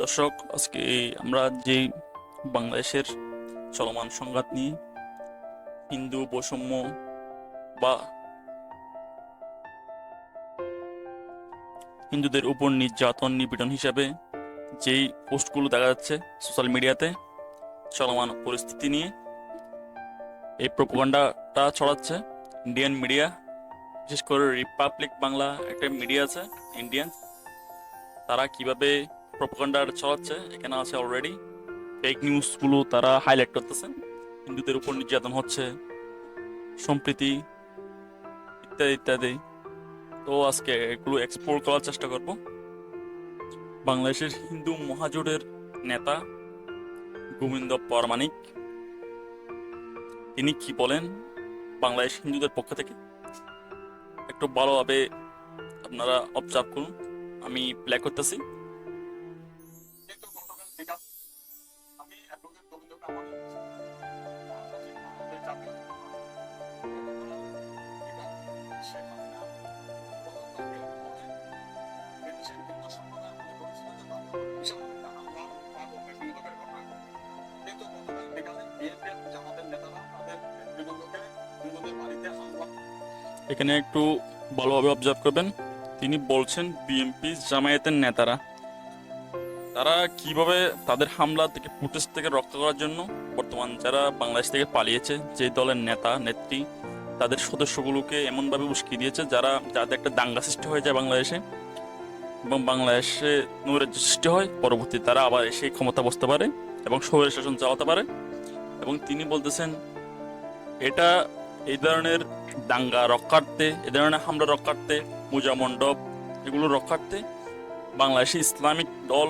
দর্শক, আজকে আমরা যে বাংলাদেশের চলমান সংঘাত নিয়ে হিন্দু বৈষম্য বা হিন্দুদের উপর নির্যাতন নিপীড়ন হিসাবে যেই পোস্টগুলো দেখা যাচ্ছে সোশ্যাল মিডিয়াতে চলমান পরিস্থিতি নিয়ে, এই প্রোপাগান্ডাটা ছড়াচ্ছে। ইন্ডিয়ান মিডিয়া, বিশেষ করে রিপাবলিক বাংলা একটা মিডিয়া আছে, ইন্ডিয়ান, তারা কীভাবে প্রোপাগান্ডার ছড়াচ্ছে এখানে আছে অলরেডি ফেক নিউজগুলো তারা হাইলাইট করতেছে। হিন্দুদের উপর নির্যাতন হচ্ছে, সম্প্রীতি ইত্যাদি ইত্যাদি। তো আজকে এগুলো এক্সপ্লোর করার চেষ্টা করব। বাংলাদেশের হিন্দু মহাজোটের নেতা গোবিন্দ পরমাণিক, তিনি কি বলেন বাংলাদেশ হিন্দুদের পক্ষ থেকে? একটু ভালোভাবে আপনারা অবজার্ভ করুন। আমি প্লে করতেছি। এখানে একটু ভালোভাবে অবজার্ভ করবেন। তিনি বলছেন বিএনপি জামায়াতের নেতারা। তারা কীভাবে তাদের হামলা থেকে ফুটেজ থেকে রক্ষা করার জন্য বর্তমান যারা বাংলাদেশ থেকে পালিয়েছে, যে দলের নেতা, নেত্রী, তাদের সদস্যগুলোকে এমনভাবে উস্কিয়ে দিয়েছে যারা যাতে একটা দাঙ্গা সৃষ্টি হয়ে যায় বাংলাদেশে এবং বাংলাদেশে নৈরাজ্য সৃষ্টি হয়। পরবর্তী তারা আবার এসে ক্ষমতা বসতে পারে এবং শহরের শাসন চালাতে পারে। এবং তিনি বলতেছেন, এটা এই ধরনের দাঙ্গা রক্ষার্থে, এ ধরনের হামলা রক্ষার্থে পূজা মণ্ডপ, এগুলো রক্ষার্থে বাংলাদেশে ইসলামিক দল,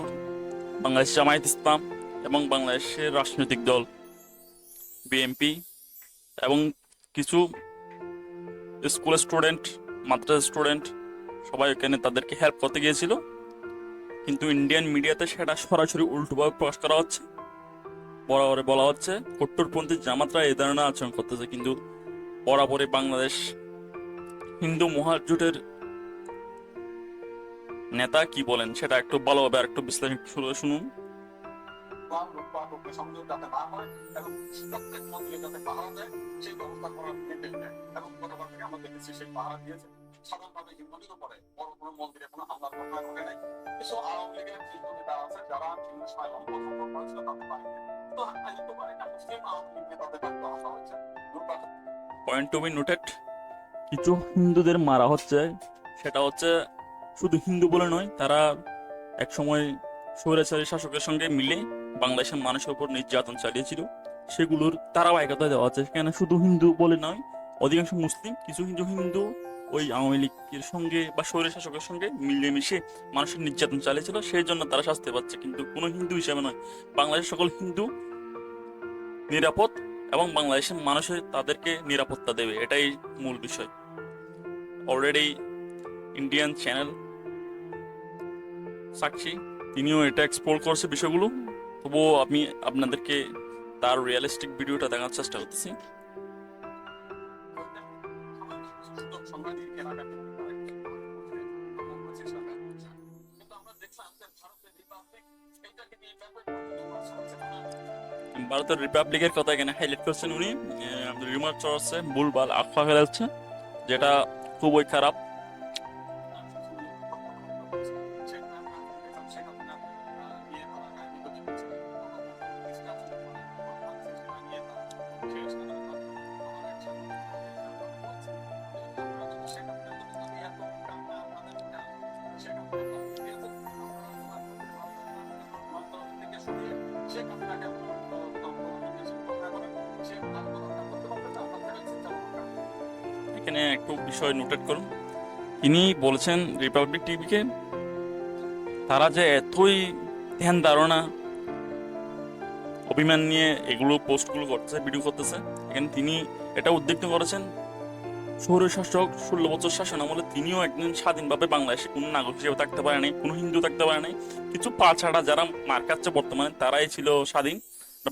বাংলাদেশ জামায়াত ইসলাম এবং বাংলাদেশের রাজনৈতিক দল বিএনপি এবং কিছু স্কুল স্টুডেন্ট, মাদ্রাসা স্টুডেন্ট সবাই এখানে তাদেরকে হেল্প করতে গিয়েছিল। কিন্তু ইন্ডিয়ান মিডিয়াতে সেটা সরাসরি উল্টোভাবে প্রকাশ করা হচ্ছে। বরাবরে বলা হচ্ছে, কট্টরপন্থী জামাতরা এই ধরনের আচরণ করতেছে। কিন্তু বরাবরই বাংলাদেশ হিন্দু মহাজোটের নেতা কি বলেন? সেটা একটু ভালোভাবে একটু বিশ্লেষণ শুনুন। যারা পয়েন্ট টু বি নোটেড কিছু হিন্দুদের মারা হচ্ছে। সেটা হচ্ছে শুধু হিন্দু বলে নয় তারা এক সময় স্বৈরাচারী শাসকের সঙ্গে মিলে বাংলাদেশের মানুষের উপর নির্যাতন চালিয়েছিল। সেগুলোর তারাও ধারাবাহিকতা দেওয়া হচ্ছে সেখানে শুধু হিন্দু বলে নয় অধিকাংশ মুসলিম কিছু হিন্দু হিন্দু ওই আওয়ামী লীগের সঙ্গে বা স্বৈর শাসকের সঙ্গে মিলেমিশে মানুষের নির্যাতন চালিয়েছিল সেই জন্য তারা শাস্তি পাচ্ছে। কিন্তু কোনো হিন্দু হিসাবে নয় বাংলাদেশের সকল হিন্দু নিরাপদ এবং বাংলাদেশের মানুষের তাদেরকে নিরাপত্তা দেবে, এটাই মূল বিষয়। অলরেডি ইন্ডিয়ান চ্যানেল সাক্ষী, তিনিও এটা এক্সপ্লোর করছে বিষয়গুলো। তবুও আমি আপনাদেরকে তার রিয়েলিস্টিক ভিডিওটা দেখার চেষ্টা করতেছি। ভারতের রিপাবলিকের কথা এখানে হাইলাইট করছেন উনি। রিমার্ক চড়ছে ভুলভাল আফা ফেলাচ্ছে যেটা খুবই খারাপ। একটু বিষয় নোটেট করুন। তিনি বলেছেন রিপাবলিক টিভিকে তারা যে এতই ধ্যান ধারণা, অভিমান নিয়ে এগুলো পোস্টগুলো করতেছে ভিডিও করতেছে, এখানে তিনি এটা উদ্বিগ্ন করেছেন। সৌর শাসক, ষোলো বছর শাসন আমলে তিনিও একদিন স্বাধীনভাবে বাংলাদেশে কোনো নাগরিক হিসেবে থাকতে পারে নাই, কোনো হিন্দু থাকতে পারে নাই। কিছু পা ছাড়া যারা মার খাচ্ছে বর্তমানে, তারাই ছিল স্বাধীন,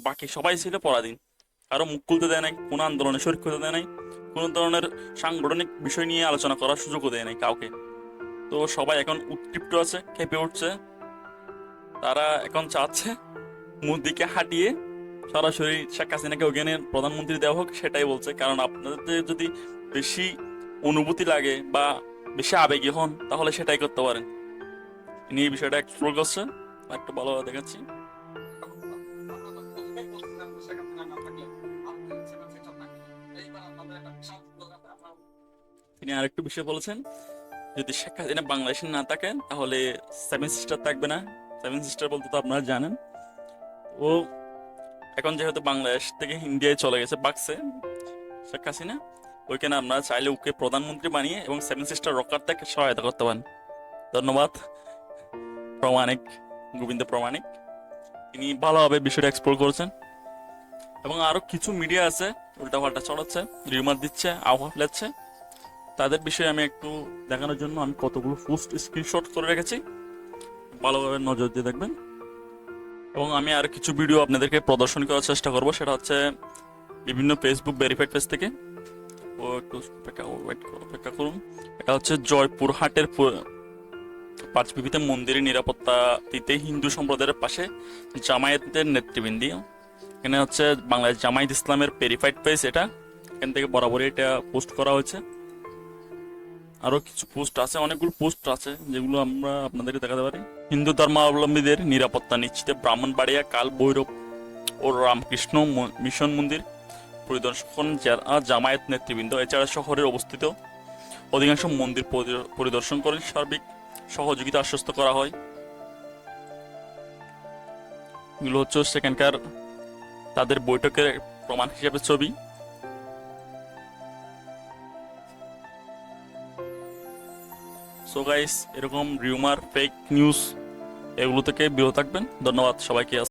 বাকি সবাই ছিল পরাধীন। কারও মুখ খুলতে দেয় নাই, কোনো আন্দোলনে শরিক হতে দেয় নাই। কোনো ধরনের সাংগঠনিক বিষয় নিয়ে আলোচনা করার সুযোগও দেয় নাই কাউকে। তো সবাই এখন উৎক্ষিপ্ত আছে, খেপে উঠছে। তারা এখন চাচ্ছে মোদিকে হাঁটিয়ে সরাসরি শেখ হাসিনাকে ওখানে প্রধানমন্ত্রী দেওয়া হোক, সেটাই বলছে। কারণ আপনাদের যদি বেশি অনুভূতি লাগে বা বেশি আবেগী হন, তাহলে সেটাই করতে পারেন। এই বিষয়টা এক্সপ্লোর করছে একটু ভালোভাবে দেখাচ্ছি। তিনি আরেকটু বিষয় বলেছেন, যদি শেখ হাসিনা বাংলাদেশে না থাকেন, তাহলে সেভেন সিস্টার থাকবে না। সেভেন সিস্টার বলতে তো আপনারা জানেন। ও এখন যেহেতু বাংলাদেশ থেকে ইন্ডিয়ায় চলে গেছে বাক্সে শেখ হাসিনা, ওইখানে আপনারা চাইলে ওকে প্রধানমন্ত্রী বানিয়ে এবং সেভেন সিস্টার রকার থেকে সহায়তা করতে পারেন। ধন্যবাদ। প্রমাণিক, গোবিন্দ প্রমাণিক। তিনি ভালোভাবে বিষয়টা এক্সপ্লোর করেছেন। এবং আরও কিছু মিডিয়া আছে, উল্টাপাল্টা চড়াচ্ছে রিউমার দিচ্ছে আবহাওয়া ফেলাচ্ছে তাদের বিষয়ে আমি একটু দেখানোর জন্য আমি কতগুলো পোস্ট স্ক্রিনশট করে রেখেছি। ভালোভাবে নজর দিয়ে দেখবেন। এবং আমি আর কিছু ভিডিও আপনাদেরকে প্রদর্শন করার চেষ্টা করব। সেটা হচ্ছে বিভিন্ন ফেসবুক ভেরিফাইড পেজ থেকে। ও একটু অপেক্ষা করুন। এটা হচ্ছে জয়পুরহাটের পাঁচবিবিতে মন্দিরের নিরাপত্তা দিতে হিন্দু সম্প্রদায়ের পাশে জামায়াতের নেতৃবৃন্দি। এখানে হচ্ছে বাংলাদেশ জামায়াত ইসলামের ভেরিফাইড পেজ এটা। এখান থেকে বরাবরই এটা পোস্ট করা হয়েছে। আরও কিছু পোস্ট আছে, অনেকগুলো পোস্ট আছে যেগুলো আমরা আপনাদেরকে দেখাতে পারি। হিন্দু ধর্মাবলম্বীদের নিরাপত্তা নিশ্চিতে ব্রাহ্মণবাড়িয়া কাল ভৈরব ও রামকৃষ্ণ মিশন মন্দির পরিদর্শন যারা জামায়াত নেতৃবৃন্দ এছাড়া শহরের অবস্থিত অধিকাংশ মন্দির পরিদর্শন করেন। সার্বিক সহযোগিতা আশ্বস্ত করা হয়। এগুলো হচ্ছে সেখানকার তাদের বৈঠকের প্রমাণ হিসেবে ছবি। সো গাইস এরকম রিউমার ফেক নিউজ এগুলো থেকে বিরত থাকবেন। ধন্যবাদ সবাইকে।